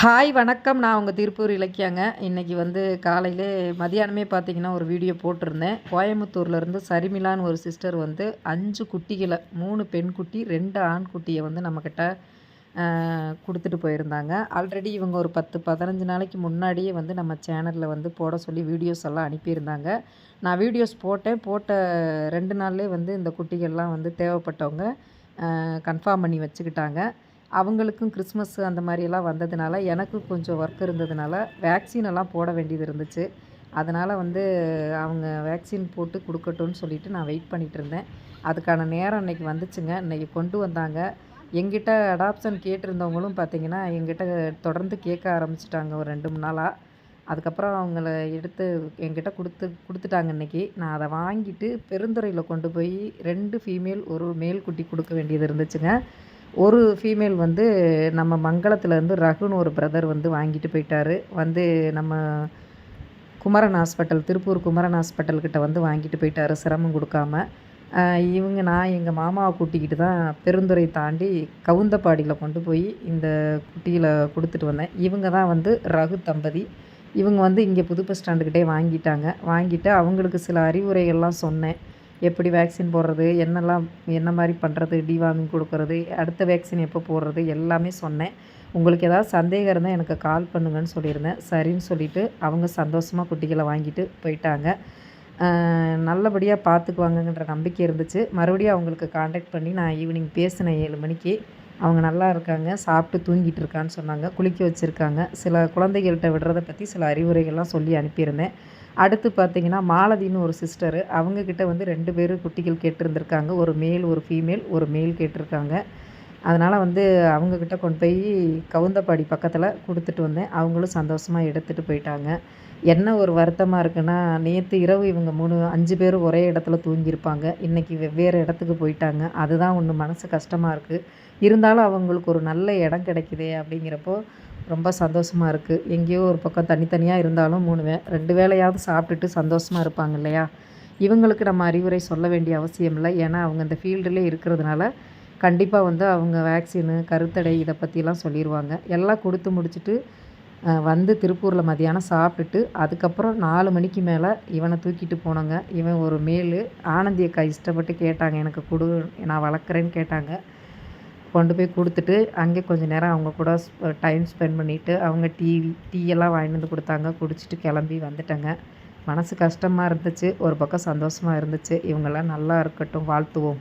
Hi வணக்கம். நான் உங்கள் திருப்பூர் இலக்கியாங்க. இன்றைக்கி வந்து காலையிலே மதியானமே பார்த்தீங்கன்னா ஒரு வீடியோ போட்டிருந்தேன். கோயம்புத்தூர்லேருந்து சரிமிலான்னு ஒரு சிஸ்டர் வந்து அஞ்சு குட்டிகளை மூணு பெண் குட்டி ரெண்டு ஆண் குட்டியை வந்து நம்மக்கிட்ட கொடுத்துட்டு போயிருந்தாங்க. ஆல்ரெடி இவங்க ஒரு பத்து பதினஞ்சு நாளைக்கு முன்னாடியே வந்து நம்ம சேனலில் வந்து போட சொல்லி வீடியோஸ் எல்லாம் அனுப்பியிருந்தாங்க. நான் வீடியோஸ் போட்டேன். போட்ட ரெண்டு நாள்லேயே வந்து இந்த குட்டிகள்லாம் வந்து தேவைப்பட்டவங்க கன்ஃபார்ம் பண்ணி வச்சுக்கிட்டாங்க. அவங்களுக்கும் கிறிஸ்மஸ் அந்த மாதிரியெல்லாம் வந்ததுனால எனக்கும் கொஞ்சம் ஒர்க் இருந்ததுனால வேக்சின் எல்லாம் போட வேண்டியது இருந்துச்சு. அதனால் வந்து அவங்க வேக்சின் போட்டு கொடுக்கட்டும்னு சொல்லிவிட்டு நான் வெயிட் பண்ணிகிட்டு இருந்தேன். அதுக்கான நேரம் இன்றைக்கி வந்துச்சுங்க. இன்றைக்கி கொண்டு வந்தாங்க. எங்கிட்ட அடாப்ஷன் கேட்டிருந்தவங்களும் பார்த்திங்கன்னா எங்கிட்ட தொடர்ந்து கேட்க ஆரம்பிச்சிட்டாங்க ஒரு ரெண்டு மூணு நாளாக அதுக்கப்புறம் அவங்கள எடுத்து எங்கிட்ட கொடுத்து கொடுத்துட்டாங்க இன்றைக்கி நான் அதை வாங்கிட்டு பெருந்துறையில் கொண்டு போய் ரெண்டு ஃபீமேல் ஒரு மேல் குட்டி கொடுக்க வேண்டியது இருந்துச்சுங்க. ஒரு ஃபீமேல் வந்து நம்ம மங்களத்துலேருந்து ரகுன்னு ஒரு பிரதர் வந்து வாங்கிட்டு போயிட்டார். வந்து நம்ம குமரன் ஹாஸ்பிட்டல் திருப்பூர் குமரன் ஹாஸ்பிட்டல்கிட்ட வந்து வாங்கிட்டு போயிட்டார் சிரமம் கொடுக்காம. இவங்க நான் எங்கள் மாமாவை கூட்டிக்கிட்டு தான் பெருந்துறை தாண்டி கவுந்தப்பாடியில் கொண்டு போய் இந்த குட்டியில் கொடுத்துட்டு வந்தேன். இவங்க தான் வந்து ரகு தம்பதி. இவங்க வந்து இங்கே புது பஸ் ஸ்டாண்டுக்கிட்டே வாங்கிட்டாங்க. வாங்கிட்டு அவங்களுக்கு சில அறிவுரைகள்லாம் சொன்னேன். எப்படி வேக்சின் போடுறது என்னெல்லாம் என்ன மாதிரி பண்ணுறது டிவார்மிங் கொடுக்கறது அடுத்த வேக்சின் எப்போ போடுறது எல்லாமே சொன்னேன். உங்களுக்கு ஏதாவது சந்தேகம் இருந்தால் எனக்கு கால் பண்ணுங்கன்னு சொல்லியிருந்தேன். சரின்னு சொல்லிவிட்டு அவங்க சந்தோஷமாக குட்டிகளை வாங்கிட்டு போயிட்டாங்க. நல்லபடியாக பார்த்துக்குவாங்கன்ற நம்பிக்கை இருந்துச்சு. மறுபடியும் அவங்களுக்கு காண்டாக்ட் பண்ணி நான் ஈவினிங் பேசினேன் ஏழு மணிக்கு. அவங்க நல்லா இருக்காங்க சாப்பிட்டு தூங்கிட்டு இருக்கான்னு சொன்னாங்க குளிக்க வச்சுருக்காங்க. சில குழந்தைகள்கிட்ட விடுறதை பற்றி சில அறிவுரைகள்லாம் சொல்லி அனுப்பியிருந்தேன். அடுத்து பார்த்தீங்கன்னா மாலதின்னு ஒரு சிஸ்டரு அவங்கக்கிட்ட வந்து ரெண்டு பேர் குட்டிகள் கேட்டிருந்துருக்காங்க. ஒரு மேல் ஒரு ஃபீமேல் ஒரு மேல் கேட்டிருக்காங்க. அதனால் வந்து அவங்கக்கிட்ட கொண்டு போய் கவுந்தப்பாடி பக்கத்தில் கொடுத்துட்டு வந்தேன். அவங்களும் சந்தோஷமாக எடுத்துகிட்டு போயிட்டாங்க. என்ன ஒரு வருத்தமாக இருக்குன்னா நேற்று இரவு இவங்க மூணு அஞ்சு பேர் ஒரே இடத்துல தூங்கியிருப்பாங்க. இன்றைக்கி வெவ்வேறு இடத்துக்கு போயிட்டாங்க. அதுதான் ஒன்று மனசு கஷ்டமாக இருக்குது இருந்தாலும் அவங்களுக்கு ஒரு நல்ல இடம் கிடைக்குதே அப்படிங்கிறப்போ ரொம்ப சந்தோஷமாக இருக்குது எங்கேயோ ஒரு பக்கம் தனித்தனியாக இருந்தாலும் மூணு வே ரெண்டு வேலையாவது சாப்பிட்டுட்டு சந்தோஷமாக இருப்பாங்க இல்லையா? இவங்களுக்கு நம்ம அறிவுரை சொல்ல வேண்டிய அவசியம் இல்லை. ஏன்னா அவங்க இந்த ஃபீல்டில் இருக்கிறதுனால கண்டிப்பாக வந்து அவங்க வேக்சினு கருத்தடை இதை பற்றிலாம் சொல்லிடுவாங்க எல்லாம் கொடுத்து முடிச்சுட்டு வந்து திருப்பூரில் மதியானம் சாப்பிட்டுட்டு அதுக்கப்புறம் நாலு மணிக்கு மேலே இவனை தூக்கிட்டு போனோங்க. இவன் ஒரு மேல். ஆனந்தி அக்கா இஷ்டப்பட்டு கேட்டாங்க எனக்கு கொடு நான் வளர்க்குறேன்னு கேட்டாங்க. கொண்டு போய் கொடுத்துட்டு அங்கே கொஞ்சம் நேரம் அவங்க கூட டைம் ஸ்பெண்ட் பண்ணிவிட்டு அவங்க டிவி டீ எல்லாம் வாங்கிட்டு வந்து கொடுத்தாங்க. குடிச்சிட்டு கிளம்பி வந்துட்டேங்க. மனசு கஷ்டமாக இருந்துச்சு. ஒரு பக்கம் சந்தோஷமாக இருந்துச்சு. இவங்கெல்லாம் நல்லா இருக்கட்டும். வாழ்த்துவோம்.